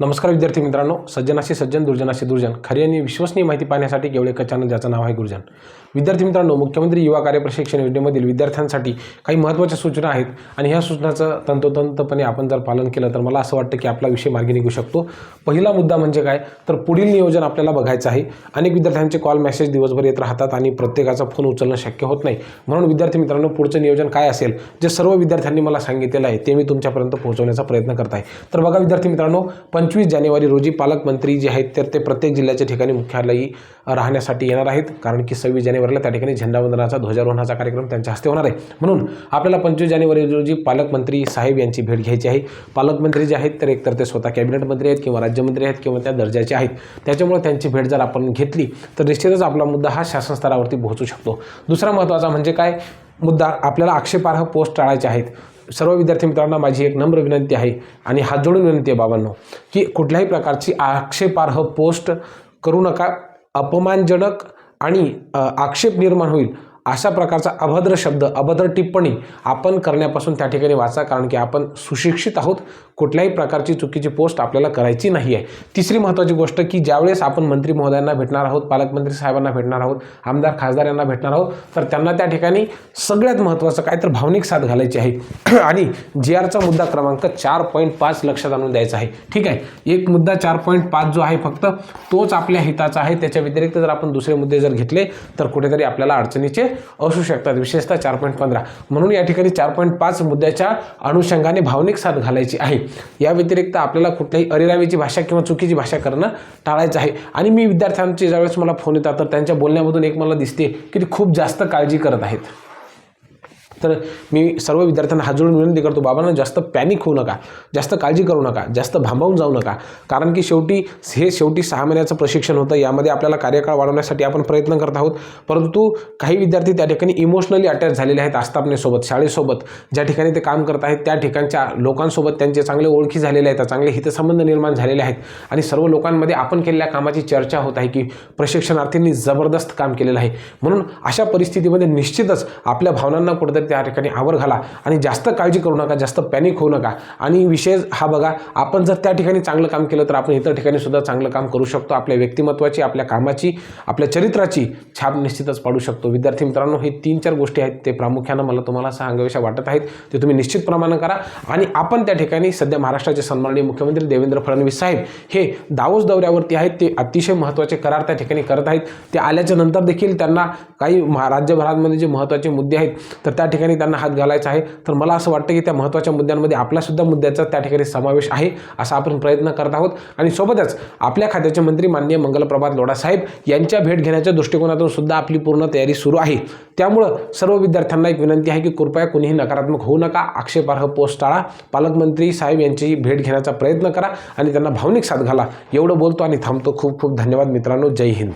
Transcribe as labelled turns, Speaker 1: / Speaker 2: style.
Speaker 1: नमस्कार विद्यार्थी मित्रांनो सज्जनाशी सज्जन दुर्जनाशी दुर्जन खरी आणि विश्वसनीय माहिती पाहण्यासाठी केवळ एकच चॅनल ज्याचं नाव आहे गुरुजन. विद्यार्थी मित्रांनो मुख्यमंत्री युवा कार्य प्रशिक्षण योजनेमधील विद्यार्थ्यांसाठी काही महत्त्वाच्या सूचना आहेत आणि ह्या सूचनाचं तंतोतंतपणे आपण जर पालन केलं तर मला असं वाटतं की आपला विषय मार्गी निघू शकतो. पहिला मुद्दा म्हणजे काय? तर पुढील नियोजन आपल्याला बघायचं आहे. अनेक विद्यार्थ्यांचे कॉल मेसेज दिवसभर येत राहतात आणि प्रत्येकाचा फोन उचलणं शक्य होत नाही. म्हणून विद्यार्थी मित्रांनो पुढचं नियोजन काय असेल जे सर्व विद्यार्थ्यांनी मला सांगितलेलं आहे ते मी तुमच्यापर्यंत पोहोचवण्याचा प्रयत्न करत आहे. तर बघा विद्यार्थी मित्रांनो पंचवीस जानेवारी रोजी पालकमंत्री जे आहेत तर ते प्रत्येक जिल्ह्याच्या ठिकाणी मुख्यालयी राहण्यासाठी येणार आहेत. कारण की सव्वीस जानेवारीला त्या ठिकाणी झेंडावंदनाचा ध्वजारोहणाचा कार्यक्रम त्यांच्या हस्ते होणार आहे. म्हणून आपल्याला पंचवीस जानेवारी रोजी पालकमंत्री साहेब यांची भेट घ्यायची आहे. पालकमंत्री जे आहेत तर एकतर ते स्वतः कॅबिनेट मंत्री आहेत किंवा राज्यमंत्री आहेत किंवा त्या दर्जाचे आहेत. त्याच्यामुळे त्यांची भेट जर आपण घेतली तर निश्चितच आपला मुद्दा हा शासन स्तरावरती पोहोचू शकतो. दुसरा महत्त्वाचा म्हणजे काय? मुद्दा आपल्याला आक्षेपार्ह पोस्ट टाळायचे आहेत. सर्व विद्यार्थी मित्रांना माझी एक नम्र विनंती आहे आणि हात जोडून विनंती आहे बाबांनो की कुठल्याही प्रकारची आक्षेपार्ह पोस्ट करू नका. अपमानजनक आणि आक्षेप निर्माण होईल. अशा प्रकारचा अभद्र शब्द अभद्र टिप्पणी आपण करण्यापासून त्या ठिकाणी वाचा कारण की आपण सुशिक्षित आहोत. कुठल्याही प्रकारची चुकीची पोस्ट आपल्याला करायची नाही आहे तिसरी महत्त्वाची गोष्ट की ज्यावेळेस आपण मंत्री महोदयांना भेटणार आहोत पालकमंत्री साहेबांना भेटणार आहोत आमदार खासदार यांना भेटणार आहोत तर त्यांना त्या ठिकाणी सगळ्यात महत्त्वाचं काय तर भावनिक साथ घालायची आहे. आणि जी आरचा मुद्दा क्रमांक चार पॉईंट पाच लक्षात आणून द्यायचा आहे. ठीक आहे? एक मुद्दा चार पॉईंट पाच जो आहे फक्त तोच आपल्या हिताचा आहे. त्याच्या व्यतिरिक्त जर आपण दुसरे मुद्दे जर घेतले तर कुठेतरी आपल्याला अडचणीचे असू शकतात विशेषतः चार पॉईंट पंधरा. म्हणून या ठिकाणी चार पॉईंट पाच मुद्द्याच्या अनुषंगाने भावनिक साथ घालायची आहे. या व्यतिरिक्त आपल्याला कुठल्याही अरिरावीची भाषा किंवा चुकीची भाषा करणं टाळायचं आहे. आणि मी विद्यार्थ्यांचे ज्यावेळेस मला फोन येतात तर त्यांच्या बोलण्यामधून एक मला दिसते की ते खूप जास्त काळजी करत आहेत. तर मी सर्व विद्यार्थ्यांना हात जोडून विनंती करतो बाबांना जास्त पॅनिक होऊ नका जास्त काळजी करू नका जास्त भांबावून जाऊ नका. कारण की शेवटी हे शेवटी सहा महिन्याचं प्रशिक्षण होतं यामध्ये आपल्याला कार्यकाळ वाढवण्यासाठी आपण प्रयत्न करत आहोत. परंतु काही विद्यार्थी त्या ठिकाणी इमोशनली अटॅच झालेले आहेत आस्थापनेसोबत शाळेसोबत. ज्या ठिकाणी ते काम करत आहेत त्या ठिकाणच्या लोकांसोबत त्यांचे चांगले ओळखी झालेले आहेत चांगले हितसंबंध निर्माण झालेले आहेत. आणि सर्व लोकांमध्ये आपण केलेल्या कामाची चर्चा होत आहे की प्रशिक्षणार्थींनी जबरदस्त काम केलेलं आहे. म्हणून अशा परिस्थितीमध्ये निश्चितच आपल्या भावनांना कुठेतरी त्या ठिकाणी आवर घाला आणि जास्त काळजी करू नका जास्त पॅनिक होऊ नका. आणि विषय हा बघा आपण जर त्या ठिकाणी चांगलं काम केलं तर आपण इतर ठिकाणी सुद्धा चांगलं काम करू शकतो. आपल्या व्यक्तिमत्वाची आपल्या कामाची आपल्या चरित्राची छाप निश्चितच पाडू शकतो. विद्यार्थी मित्रांनो हे तीन चार गोष्टी आहेत ते प्रामुख्यानं मला तुम्हाला सांगाव्याशा वाटत आहेत. ते तुम्ही निश्चित प्रमाणे करा. आणि आपण त्या ठिकाणी सध्या महाराष्ट्राचे सन्माननीय मुख्यमंत्री देवेंद्र फडणवीस साहेब हे दावोस दौऱ्यावरती आहेत. ते अतिशय महत्त्वाचे करार त्या ठिकाणी करत आहेत. ते आल्याच्यानंतर देखील त्यांना काही महा राज्यभरामध्ये जे महत्त्वाचे मुद्दे आहेत तर त्या ठिकाणी ठिकाणी त्यांना हात घालायचा आहे. तर मला असं वाटतं की त्या महत्त्वाच्या मुद्द्यांमध्ये आपलासुद्धा मुद्द्याचा त्या ठिकाणी समावेश आहे असा आपण प्रयत्न करत आहोत. आणि सोबतच आपल्या खात्याचे मंत्री माननीय मंगलप्रभात लोढासाहेब यांच्या भेट घेण्याच्या दृष्टिकोनातून सुद्धा आपली पूर्ण तयारी सुरू आहे. त्यामुळं सर्व विद्यार्थ्यांना एक विनंती आहे की कृपया कुणीही नकारात्मक होऊ नका आक्षेपार्ह पोस्ट टाळा. पालकमंत्री साहेब यांची भेट घेण्याचा प्रयत्न करा आणि त्यांना भावनिक साथ घाला. एवढं बोलतो आणि थांबतो. खूप खूप धन्यवाद मित्रांनो. जय हिंद.